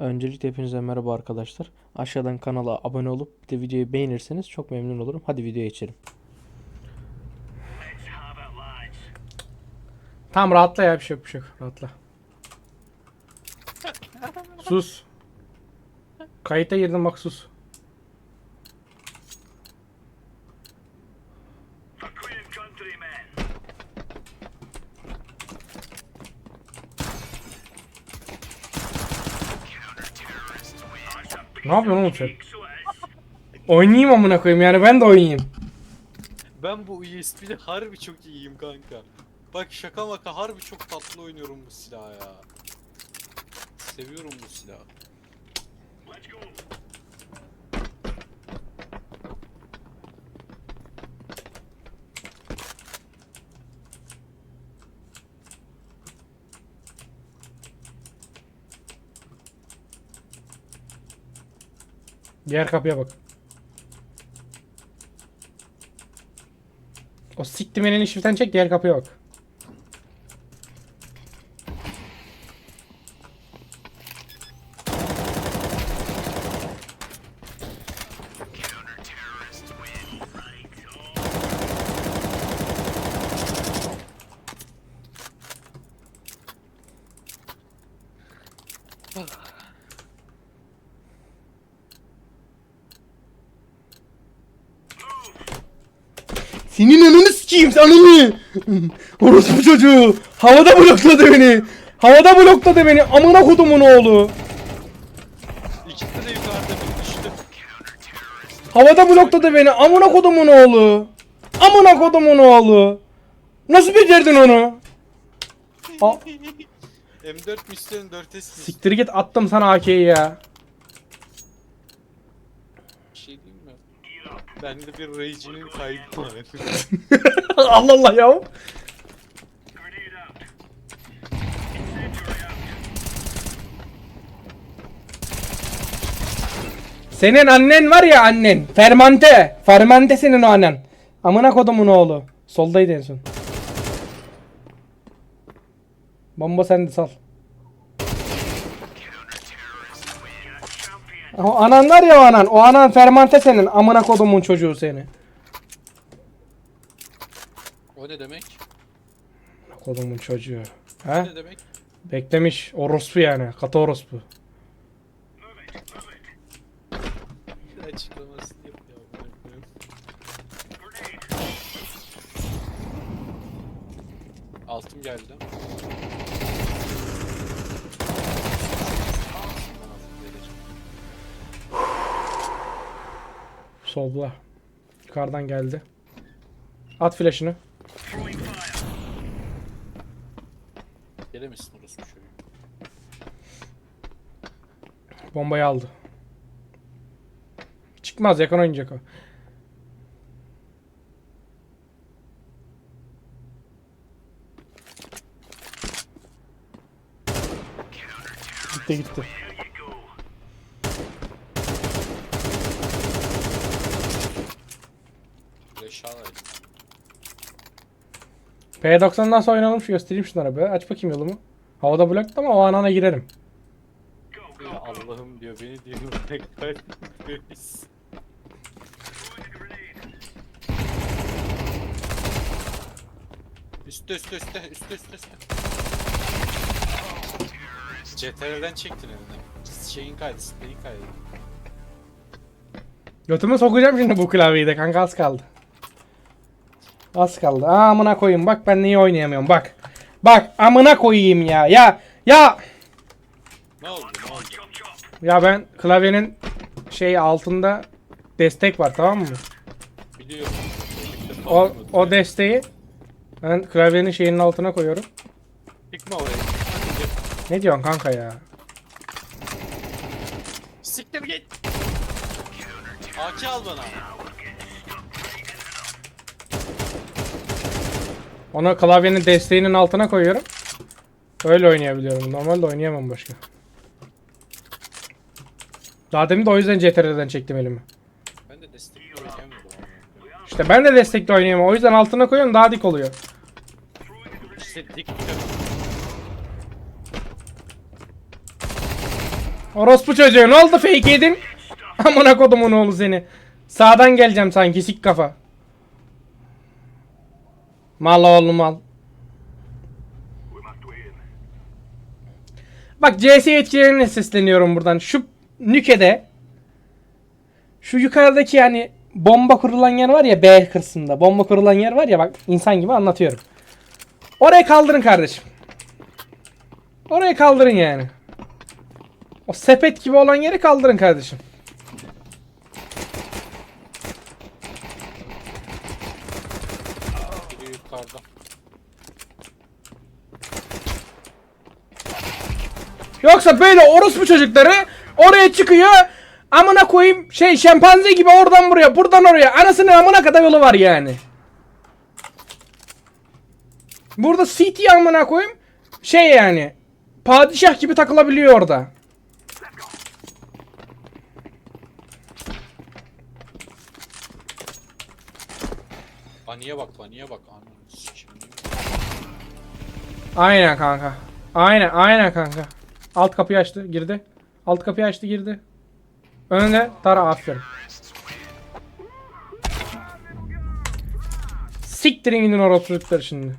Öncelikle hepinize merhaba arkadaşlar. Aşağıdan kanala abone olup de videoyu beğenirseniz çok memnun olurum. Hadi videoya geçelim. Tamam rahatla ya bir şey yok bir şey yok. Rahatla. sus. Kayıta girdim bak sus. Ne yapıyorsun oğlum sen? Oynayayım amına koyayım yani ben de oynayayım. Ben bu USB'de harbi çok iyiyim kanka. Bak şaka maka harbi çok tatlı oynuyorum bu silahı ya. Seviyorum bu silahı. Diğer kapıya bak. O siktimenin şiften çek diğer kapıya bak. Senin ananı sikeyim ananı. Orospu çocuğu. Havada blokladı beni. Havada blokladı beni. Amına kodumun oğlu. İkisi de yukarıda bir düştü. Havada blokladı beni. Amına kodumun oğlu. Amına kodumun oğlu. Nasıl becerdin onu? A- M4 misyon 4S Siktir git attım sana AK'yi ya. bir şey değil mi? Bende bir Rage'nin kaydı var. Allah Allah ya. Senin annen var ya annen. Fermante. Fermante senin o annen. Amına kodumun oğlu. Soldaydı en son. Bomba sende sal. O anan var ya o anan. O anan fermante senin. Amına kodumun çocuğu seni. o ne demek? Kodumun çocuğu. He? ne demek? Beklemiş. Orospu yani. Katı orospu. Açıklamasını yap ya. amına koyayım. Altım geldi. Solda. Yukarıdan geldi. At flash'ını. Gelemezsin orası bu çocuğu. Bombayı aldı. Çıkmaz yakın oynayacak o. Gitti gitti. Alaydım. P90'dan sonra oynayalım şu göstereyim şunlara be. Aç bakayım yolumu. Havada blokta ama o anana girerim. Ya Allah'ım diyor beni diyor. Ne kadar Üstte üstte üstte üstte üstte üstte. CTRL'den çektin elinden. Şeyin kaydı, siteyin kaydı. Götüme sokacağım şimdi bu klavyeyi de kanka az kaldı. Az kaldı. Aa, amına koyayım bak ben niye oynayamıyorum bak. Bak amına koyayım ya. Ya ya Ne oldu ne oldu? ya ben klavyenin şey altında destek var tamam mı? Biliyorum. O o desteği ben klavyenin şeyinin altına koyuyorum. Çıkma oraya. Ne diyorsun kanka ya? Siktir git. AK al bana. Onu klavyenin desteğinin altına koyuyorum. Öyle oynayabiliyorum. Normalde oynayamam başka. Daha demin de o yüzden CTRL'den çektim elimi. Ben de destekli oynayamıyorum. İşte ben de destekli oynayamam. O yüzden altına koyuyorum daha dik oluyor. İşte dik Orospu çocuğu ne oldu fake yedin? Amına kodumun oğlu seni. Sağdan geleceğim sanki sik kafa. Mal oğlu mal. Bak CS etkilerine sesleniyorum buradan. Şu nükede şu yukarıdaki yani bomba kurulan yer var ya B kısmında. Bomba kurulan yer var ya bak insan gibi anlatıyorum. Oraya kaldırın kardeşim. Oraya kaldırın yani. O sepet gibi olan yeri kaldırın kardeşim. Yukarıda. Yoksa böyle orospu çocukları oraya çıkıyor. Amına koyayım şey şempanze gibi oradan buraya buradan oraya anasının amına kadar yolu var yani. Burada CT amına koyayım şey yani padişah gibi takılabiliyor orada. Vaniye bak vaniye bak. Aynen kanka. Aynen aynen kanka. Alt kapıyı açtı girdi. Alt kapıyı açtı girdi. Önünde Tara aferin. Siktirin gidin orospu şimdi.